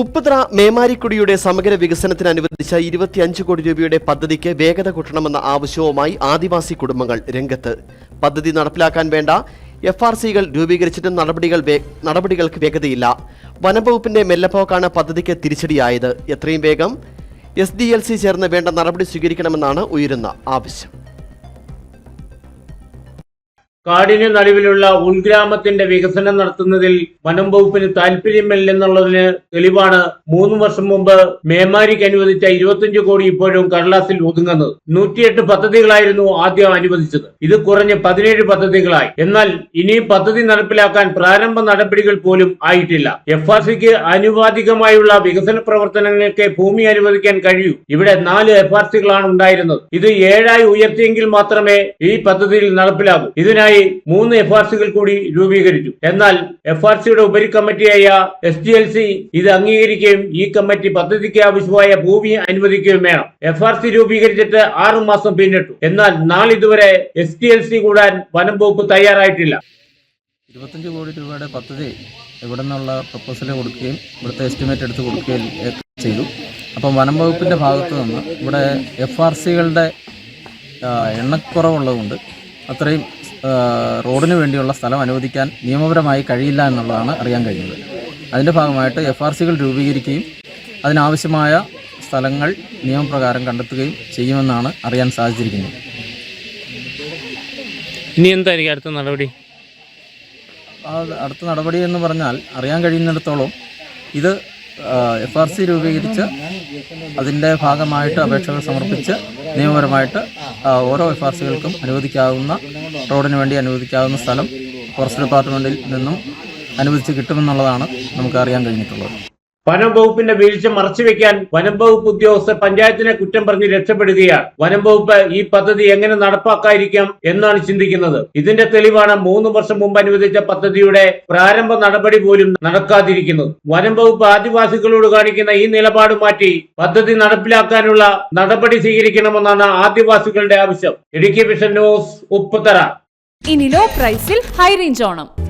ഉപ്പുത്ര മേമാരിക്കുടിയുടെ സമഗ്ര വികസനത്തിന് അനുവദിച്ച ഇരുപത്തിയഞ്ച് കോടി രൂപയുടെ പദ്ധതിക്ക് വേഗത കൂട്ടണമെന്ന ആവശ്യവുമായി ആദിവാസി കുടുംബങ്ങൾ രംഗത്ത്. പദ്ധതി നടപ്പിലാക്കാൻ വേണ്ട. എഫ് ആർ സികൾ രൂപീകരിച്ചിട്ടും നടപടികൾ നടപടികൾക്ക് വേഗതയില്ല. വനംവകുപ്പിന്റെ മെല്ലപ്പോക്കാണ് പദ്ധതിക്ക് തിരിച്ചടിയായത്. എത്രയും വേഗം. എസ് ഡി എൽ സി ചേർന്ന് വേണ്ട നടപടി സ്വീകരിക്കണമെന്നാണ് ഉയരുന്ന ആവശ്യം. കാടിന് നടുവിലുള്ള ഉൾഗ്രാമത്തിന്റെ വികസനം നടത്തുന്നതിൽ വനം വകുപ്പിന് താല്പര്യമില്ലെന്നുള്ളതിന് തെളിവാണ് മൂന്ന് വർഷം മുമ്പ് മേമാരിക്ക് അനുവദിച്ച ഇരുപത്തിയഞ്ച് കോടി ഇപ്പോഴും കടലാസിൽ ഒതുങ്ങുന്നത്. നൂറ്റിയെട്ട് പദ്ധതികളായിരുന്നു ആദ്യം അനുവദിച്ചത്. ഇത് കുറഞ്ഞ് പതിനേഴ് പദ്ധതികളായി. എന്നാൽ ഇനി പദ്ധതി നടപ്പിലാക്കാൻ പ്രാരംഭ നടപടികൾ പോലും ആയിട്ടില്ല. എഫ് ആർ സിക്ക് ആനുപാതികമായുള്ള വികസന പ്രവർത്തനങ്ങൾക്ക് ഭൂമി അനുവദിക്കാൻ കഴിയൂ. ഇവിടെ നാല് എഫ് ആർ സികളാണ് ഉണ്ടായിരുന്നത്. ഇത് ഏഴായി ഉയർത്തിയെങ്കിൽ മാത്രമേ ഈ പദ്ധതിയിൽ നടപ്പിലാകൂ. ഇതിനായി മൂന്ന് എഫ് ആർ സികൾ കൂടി രൂപീകരിച്ചു. എന്നാൽ എഫ് ആർ സിയുടെ ഉപരി കമ്മിറ്റിയായ എസ് ഡി എൽ സി ഇത് അംഗീകരിക്കുകയും ഈ കമ്മിറ്റി പദ്ധതിക്ക് ആവശ്യമായ ഭൂമി അനുവദിക്കുകയും വേണം. എഫ് ആർ സി രൂപീകരിച്ചിട്ട് ആറു മാസം പിന്നിട്ടു. എന്നാൽ നാളിതുവരെ എസ് ഡി എൽ സി കൂടാൻ വനം വകുപ്പ് തയ്യാറായിട്ടില്ല. ഇരുപത്തഞ്ച് കോടി രൂപയുടെ പദ്ധതി ഇവിടെ നിന്നുള്ള പ്രപ്പോസൽ കൊടുക്കുകയും ഇവിടുത്തെ എസ്റ്റിമേറ്റ് എടുത്ത് കൊടുക്കുകയും ചെയ്തു. അപ്പം വനം വകുപ്പിന്റെ ഭാഗത്ത് നിന്ന് ഇവിടെ എഫ് ആർ സികളുടെ എണ്ണക്കുറവുള്ളതുകൊണ്ട് അത്രയും റോഡിന് വേണ്ടിയുള്ള സ്ഥലം അനുവദിക്കാൻ നിയമപരമായി കഴിയില്ല എന്നുള്ളതാണ് അറിയാൻ കഴിഞ്ഞത്. അതിന്റെ ഭാഗമായിട്ട് എഫ് ആർ സികൾ രൂപീകരിക്കുകയും അതിനാവശ്യമായ സ്ഥലങ്ങൾ നിയമപ്രകാരം കണ്ടെത്തുകയും ചെയ്യുമെന്നാണ് അറിയാൻ സാധിച്ചിരിക്കുന്നത്. ഇനി എന്തായിരിക്കും അടുത്ത നടപടി? അടുത്ത നടപടി എന്ന് പറഞ്ഞാൽ അറിയാൻ കഴിയുന്നിടത്തോളം ഇത് എഫ് ആർ സി രൂപീകരിച്ച് അതിന്റെ ഭാഗമായിട്ട് അപേക്ഷകൾ സമർപ്പിച്ച് നിയമപരമായിട്ട് ഓരോ എഫ് ആർ സികൾക്കും അനുവദിക്കാവുന്ന റോഡിന് വേണ്ടി അനുവദിക്കാവുന്ന സ്ഥലം ഫോറസ്റ്റ് ഡിപ്പാർട്ട്മെന്റിൽ നിന്നും അനുവദിച്ച് കിട്ടുമെന്നുള്ളതാണ് നമുക്ക് അറിയാൻ കഴിഞ്ഞിട്ടുള്ളത്. വനം വകുപ്പിന്റെ വീഴ്ച മറച്ചുവെക്കാൻ വനം വകുപ്പ് ഉദ്യോഗസ്ഥർ പഞ്ചായത്തിനെ കുറ്റം പറഞ്ഞ് രക്ഷപ്പെടുകയാണ്. വനം വകുപ്പ് ഈ പദ്ധതി എങ്ങനെ നടപ്പാക്കാതിരിക്കാം എന്നാണ് ചിന്തിക്കുന്നത്. ഇതിന്റെ തെളിവാണ് മൂന്ന് വർഷം മുമ്പ് അനുവദിച്ച പദ്ധതിയുടെ പ്രാരംഭ നടപടി പോലും നടക്കാതിരിക്കുന്നത്. വനം വകുപ്പ് ആദിവാസികളോട് കാണിക്കുന്ന ഈ നിലപാട് മാറ്റി പദ്ധതി നടപ്പിലാക്കാനുള്ള നടപടി സ്വീകരിക്കണമെന്നാണ് ആദിവാസികളുടെ ആവശ്യം. Idukki vision news Upputhara. ഇനി ലോ പ്രൈസിൽ ഹൈ റേഞ്ച് ഓണം.